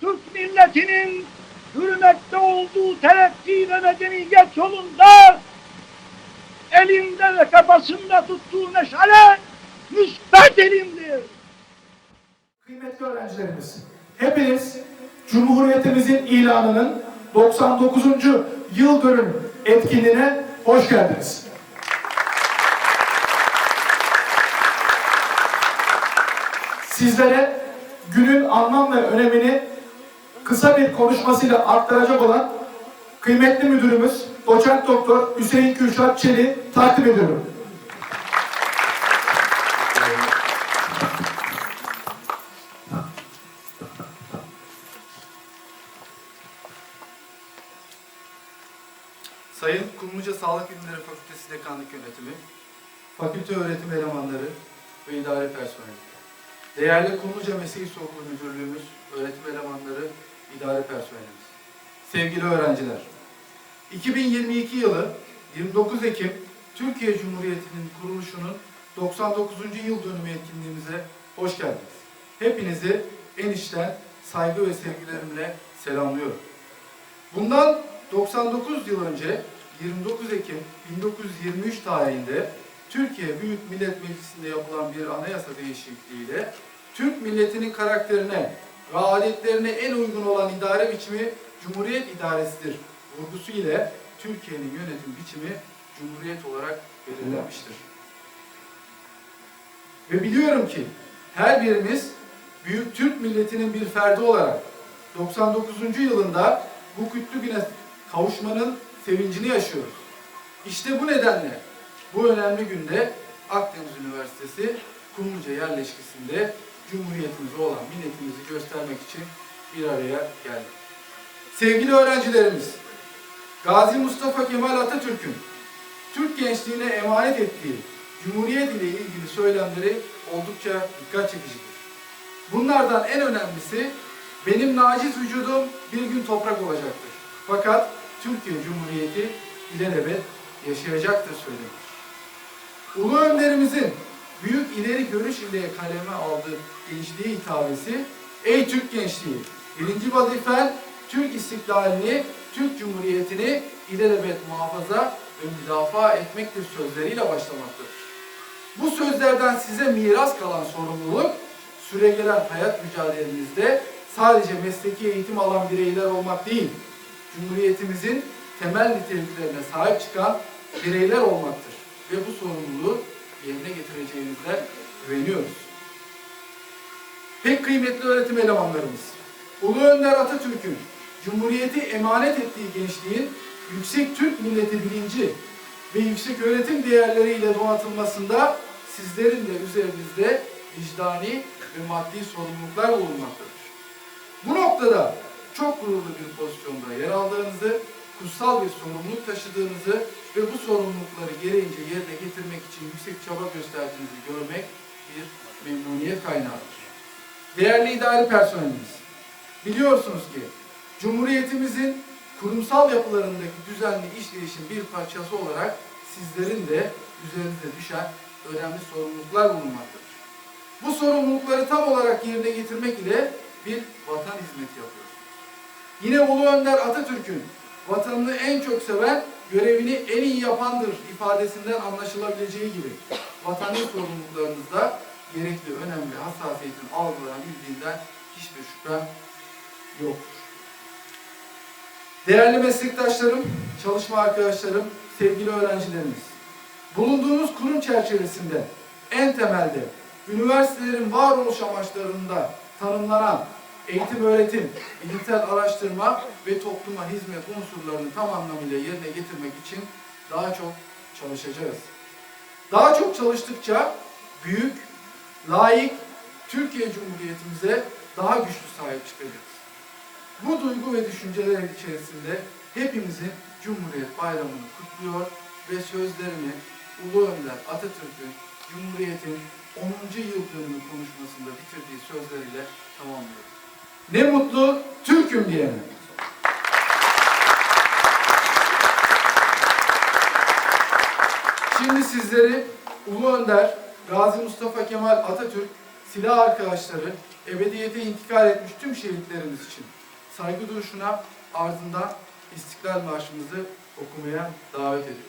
Türk milletinin hürmette olduğu terakki ve medeniyet yolunda elinde ve kafasında tuttuğu meşale müsbet elimdir. Kıymetli öğrencilerimiz, hepiniz Cumhuriyetimizin ilanının 99. yıl dönüm etkinliğine hoş geldiniz. Sizlere günün anlam ve önemini kısa bir konuşmasıyla aktaracak olan kıymetli müdürümüz Doçent Doktor Hüseyin Kürşat Çeli takdim ediyorum. Sayın Kumluca Sağlık Bilimleri Fakültesi Dekanlık Yönetimi, fakülte öğretim elemanları ve idare personeli, değerli Kumluca Meslek Okulu Müdürlüğümüz, öğretim elemanları, idare personelimiz, sevgili öğrenciler, 2022 yılı 29 Ekim Türkiye Cumhuriyeti'nin kuruluşunun 99. yıl dönümü etkinliğimize hoş geldiniz. Hepinizi en içten saygı ve sevgilerimle selamlıyorum. Bundan 99 yıl önce 29 Ekim 1923 tarihinde Türkiye Büyük Millet Meclisi'nde yapılan bir anayasa değişikliğiyle Türk milletinin karakterine ve en uygun olan idare biçimi Cumhuriyet idaresidir vurgusu ile Türkiye'nin yönetim biçimi Cumhuriyet olarak belirlenmiştir. Ve biliyorum ki her birimiz büyük Türk milletinin bir ferdi olarak 99. yılında bu kutlu güne kavuşmanın sevincini yaşıyoruz. İşte bu nedenle bu önemli günde Akdeniz Üniversitesi Kumluca yerleşkesinde Cumhuriyetimize olan minnetimizi göstermek için bir araya geldik. Sevgili öğrencilerimiz, Gazi Mustafa Kemal Atatürk'ün Türk gençliğine emanet ettiği Cumhuriyet ile ilgili söylemleri oldukça dikkat çekicidir. Bunlardan en önemlisi benim naciz vücudum bir gün toprak olacaktır. Fakat Türkiye Cumhuriyeti ilelebet yaşayacaktır söylenir. Ulu önderimizin büyük ileri görüş ile kaleme aldığı gençliğe hitabesi, Ey Türk gençliği, birinci vazifen Türk istiklalini, Türk Cumhuriyeti'ni ilelebet muhafaza ve müdafaa etmektir sözleriyle başlamaktadır. Bu sözlerden size miras kalan sorumluluk, süregelen hayat mücadelenizde sadece mesleki eğitim alan bireyler olmak değil, Cumhuriyetimizin temel niteliklerine sahip çıkan bireyler olmaktır. Ve bu sorumluluğu yerine getireceğinize güveniyoruz. Pek kıymetli öğretim elemanlarımız, Ulu Önder Atatürk'ün Cumhuriyeti emanet ettiği gençliğin yüksek Türk milleti bilinci ve yüksek öğretim değerleriyle donatılmasında sizlerin de üzerinizde vicdani ve maddi sorumluluklar bulunmaktadır. Bu noktada çok gururlu bir pozisyonda yer aldığınızı, kutsal bir sorumluluk taşıdığınızı ve bu sorumlulukları gereğince yerine getirmek için yüksek çaba gösterdiğinizi görmek bir memnuniyet kaynağıdır. Değerli idari personelimiz, biliyorsunuz ki Cumhuriyetimizin kurumsal yapılarındaki düzenli işleyişin bir parçası olarak sizlerin de üzerinize düşen önemli sorumluluklar bulunmaktadır. Bu sorumlulukları tam olarak yerine getirmek ile bir vatan hizmeti yapıyoruz. Yine Ulu Önder Atatürk'ün vatanını en çok seven, görevini en iyi yapandır ifadesinden anlaşılabileceği gibi vatani sorumluluklarınızda gerekli önemli hassasiyetin algılanabildiğinden hiçbir şüphem yoktur. Değerli meslektaşlarım, çalışma arkadaşlarım, sevgili öğrencilerimiz, bulunduğunuz kurum çerçevesinde en temelde üniversitelerin varoluş amaçlarında tanımlanan eğitim öğretim, bilimsel araştırma ve topluma hizmet unsurlarını tam anlamıyla yerine getirmek için daha çok çalışacağız. Daha çok çalıştıkça büyük, layık Türkiye Cumhuriyetimize daha güçlü sahip çıkacağız. Bu duygu ve düşünceler içerisinde hepimizin Cumhuriyet Bayramı'nı kutluyor ve sözlerimi Ulu Önder Atatürk'ün Cumhuriyet'in 10. yıl dönümü konuşmasında bitirdiği sözleriyle tamamlıyorum. Ne mutlu Türk'üm diyene. Şimdi sizleri Ulu Önder, Gazi Mustafa Kemal Atatürk, silah arkadaşları, ebediyete intikal etmiş tüm şehitlerimiz için saygı duruşuna ardından İstiklal Marşımızı okumaya davet ediyorum.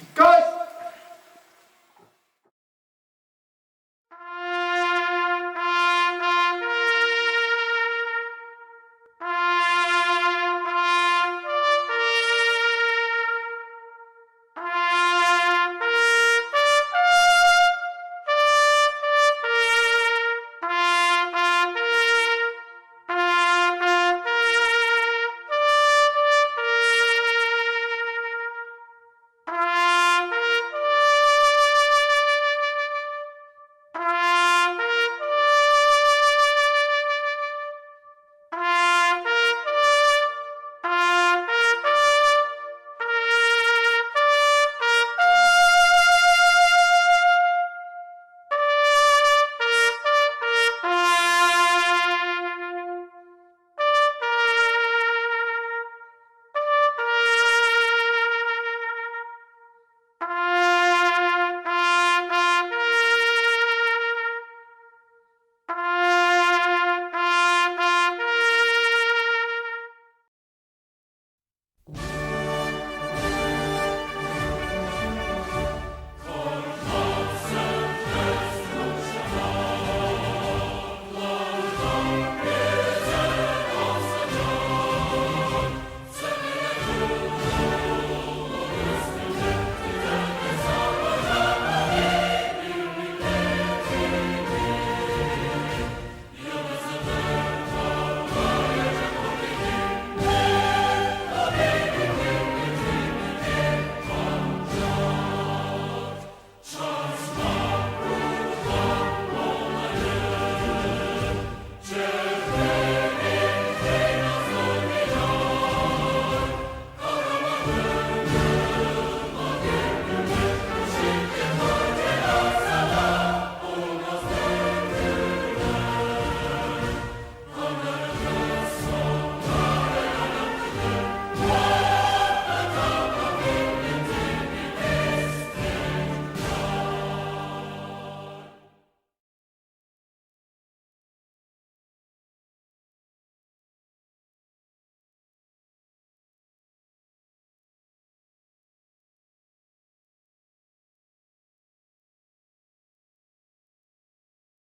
Dikkat!